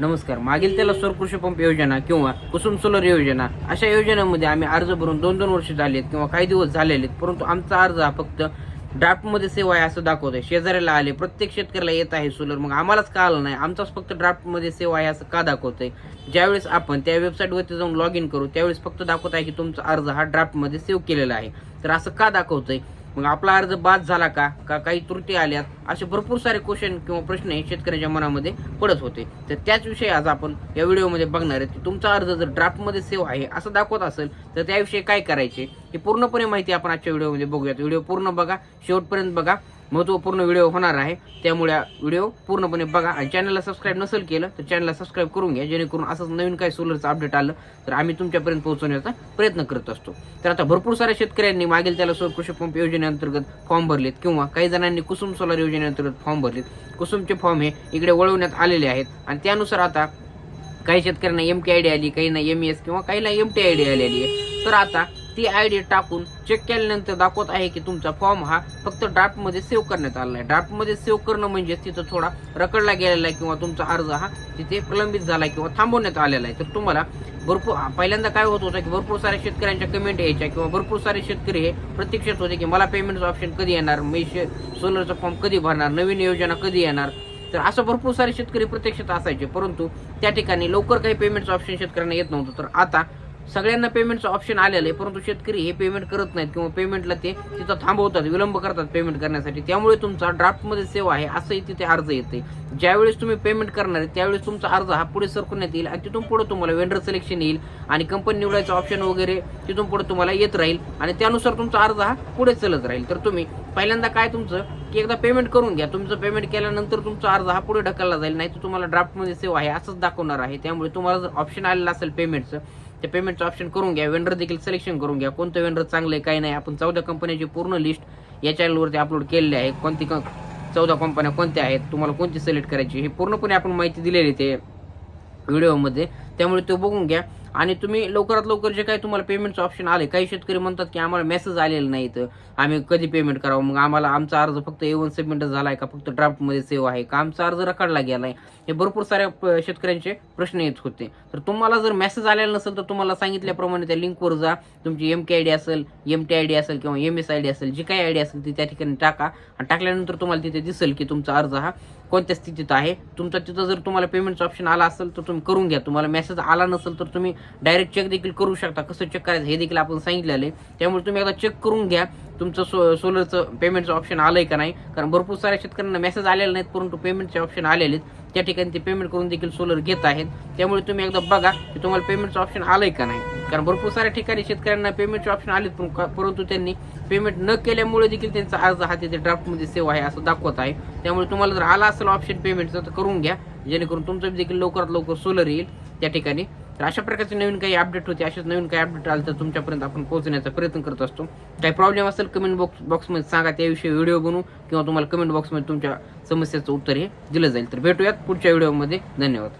नमस्कार. मागील त्याला सौर कृषी पंप योजना किंवा कुसुम सोलर योजना अशा योजनांमध्ये आम्ही अर्ज भरून दोन दोन वर्ष झालेत किंवा काही दिवस झालेले आहेत परंतु आमचा अर्ज हा फक्त ड्राफ्टमध्ये सेवा आहे असं दाखवत आहे. शेजाऱ्याला आले प्रत्येक शेतकऱ्याला येत आहे सोलर मग आम्हालाच का आलं नाही? आमचाच फक्त ड्राफ्टमध्ये सेवा आहे असं का दाखवत आहे ज्यावेळेस आपण त्या वेबसाईटवरती जाऊन लॉग इन करू त्यावेळेस फक्त दाखवत आहे की तुमचा अर्ज हा ड्राफ्टमध्ये सेव्ह केलेला आहे. तर असं का दाखवतंय? मग आपला अर्ज बाद झाला का? का काही त्रुटी आल्यात? असे भरपूर सारे क्वेश्चन किंवा प्रश्न हे शेतकऱ्याच्या मनामध्ये पडत होते. तर त्याच विषयी आज आपण या व्हिडिओमध्ये बघणार आहे. तुमचा अर्ज जर ड्राफ्टमध्ये सेव्ह आहे असं दाखवत असेल तर त्याविषयी काय करायचे? हे पूर्णपणे माहिती आपण आजच्या व्हिडिओमध्ये बघूयात. व्हिडिओ पूर्ण बघा शेवटपर्यंत बघा. महत्त्वपूर्ण व्हिडिओ होणार आहे. त्यामुळे व्हिडिओ पूर्णपणे बघा आणि चॅनलला सबस्क्राईब नसेल केलं तर चॅनलला सबस्क्राईब करून घ्या जेणेकरून असंच नवीन काही सोलरचं अपडेट आलं तर आम्ही तुमच्यापर्यंत पोहोचवण्याचा प्रयत्न करत असतो. तर आता भरपूर साऱ्या शेतकऱ्यांनी मागील त्याला सोल कृषी पंप योजनेअंतर्गत फॉर्म भरलेत किंवा काही जणांनी कुसुम सोलर योजनेअंतर्गत फॉर्म भरलेत. कुसुमचे फॉर्म हे इकडे वळवण्यात आलेले आहेत. आणि त्यानुसार आता काही शेतकऱ्यांना एम के आय डी आली काहींना एम एस किंवा काहींना एम टी आय डी आलेली आहे. तर आता ती आय डी टाकून चेक केल्यानंतर दाखवत आहे की तुमचा फॉर्म हा फक्त ड्राफ्टमध्ये सेव्ह करण्यात आला आहे ड्राफ्टमध्ये सेव्ह करणं म्हणजे तिथं थोडा रखडला गेलेला आहे किंवा तुमचा अर्ज हा तिथे प्रलंबित झाला किंवा थांबवण्यात आलेला आहे. तर तुम्हाला भरपूर पहिल्यांदा काय होत होतं की भरपूर साऱ्या शेतकऱ्यांच्या कमेंट यायच्या किंवा भरपूर सारे शेतकरी हे प्रत्यक्षात होते की मला पेमेंटचं ऑप्शन कधी येणार मी सोलरचा फॉर्म कधी भरणार नवीन योजना कधी येणार? तर असं भरपूर सारे शेतकरी प्रत्यक्षात असायचे परंतु त्या ठिकाणी लवकर काही पेमेंटचं ऑप्शन शेतकऱ्यांना येत नव्हतं. तर आता सगळ्यांना पेमेंटचं ऑप्शन आलेलं आहे. परंतु शेतकरी हे पेमेंट करत नाहीत किंवा पेमेंटला ते तिथं थांबवतात विलंब करतात पेमेंट करण्यासाठी. त्यामुळे तुमचा ड्राफ्टमध्ये सेवा आहे असंही तिथे अर्ज येते ज्यावेळेस तुम्ही पेमेंट करणार आहे त्यावेळेस तुमचा अर्ज हा पुढे सरकवण्यात येईल आणि तिथून पुढे तुम्हाला वेंडर सिलेक्शन येईल आणि कंपनी निवडायचं ऑप्शन वगैरे तिथून पुढे तुम्हाला येत राहील आणि त्यानुसार तुमचा अर्ज हा पुढे चलत राहील. तर तुम्ही पहिल्यांदा काय तुमचं की एकदा पेमेंट करून घ्या. तुमचं पेमेंट केल्यानंतर तुमचा अर्ज हा पुढे ढकलला जाईल नाही तर तुम्हाला ड्राफ्टमध्ये सेवा आहे असंच दाखवणार आहे. त्यामुळे तुम्हाला जर ऑप्शन आलेलं असेल पेमेंटचं ते पेमेंटचं ऑप्शन करून घ्या. वेंडर देखील सिलेक्शन करून घ्या. कोणतं वेंडर चांगलं आहे काही नाही आपण चौदा कंपन्याची पूर्ण लिस्ट या चॅनलवरती अपलोड केलेली आहे. कोणती क चौदा कंपन्या कोणत्या आहेत तुम्हाला कोणती सिलेक्ट करायची हे पूर्णपणे आपण माहिती दिलेली ते व्हिडिओमध्ये त्यामुळे तो बघून घ्या. आणि तुम्ही लवकरात लवकर जे काही तुम्हाला पेमेंटचं ऑप्शन आले काही शेतकरी म्हणतात की आम्हाला मेसेज आलेला नाही तर आम्ही कधी पेमेंट करावं? मग आम्हाला आमचा अर्ज फक्त ए वन सबमिट झाला आहे का? फक्त ड्राफ्टमध्ये सेव आहे का? आमचा अर्ज रखडला गेला आहे हे भरपूर साऱ्या प- शेतकऱ्यांचे प्रश्न येत होते. तर तुम्हाला जर मेसेज आलेला नसेल तर तुम्हाला सांगितल्याप्रमाणे त्या लिंकवर जा. तुमची एम के आय डी असेल एम टी आय डी असेल किंवा एम एस आय डी असेल जी काही आय डी असेल ती त्या ठिकाणी टाका. आणि टाकल्यानंतर तुम्हाला तिथे दिसेल की तुमचा अर्ज हा कोणत्या स्थितीत आहे? तुमचा तिथं जर तुम्हाला पेमेंटचं ऑप्शन आला असेल तर तुम्ही करून घ्या. तुम्हाला मेसेज आला नसेल तर तुम्ही डायरेक्ट चेक देखील करू शकता. कसं चेक करायचं हे देखील आपण सांगितलेलं आहे. त्यामुळे तुम्ही एकदा चेक करून घ्या. तुमचं सो सोलरचं पेमेंटचं ऑप्शन आलं आहे का नाही? कारण भरपूर साऱ्या शेतकऱ्यांना मेसेज आलेले नाहीत परंतु पेमेंटचे ऑप्शन आलेले आहेत. त्या ठिकाणी ते पेमेंट करून देखील सोलर घेत आहेत. त्यामुळे तुम्ही एकदा बघा की तुम्हाला पेमेंटचं ऑप्शन आलं आहे का नाही. कारण भरपूर साऱ्या ठिकाणी शेतकऱ्यांना पेमेंटचे ऑप्शन आलेत पण का- परंतु त्यांनी पेमेंट न केल्यामुळे देखील त्यांचा अर्ज हा तिथे ड्राफ्टमध्ये सेवा आहे असं दाखवत आहे. त्यामुळे तुम्हाला जर आला असेल ऑप्शन पेमेंटचं तर करून घ्या. जेणेकरून तुमचं देखील लवकरात लवकर सोलर येईल त्या ठिकाणी. तर अशा प्रकारचे नवीन काही अपडेट होते असेच नवीन काही अपडेट आलं तर तुमच्यापर्यंत आपण पोहोचण्याचा प्रयत्न करत असतो. काही प्रॉब्लेम असेल कमेंट बॉक्स बॉक्समध्ये सांगा त्याविषयी व्हिडिओ बनवू किंवा तुम्हाला कमेंट बॉक्समध्ये तुमच्या समस्याचं उत्तर हे दिलं जाईल. तर भेटूयात पुढच्या व्हिडिओमध्ये धन्यवाद.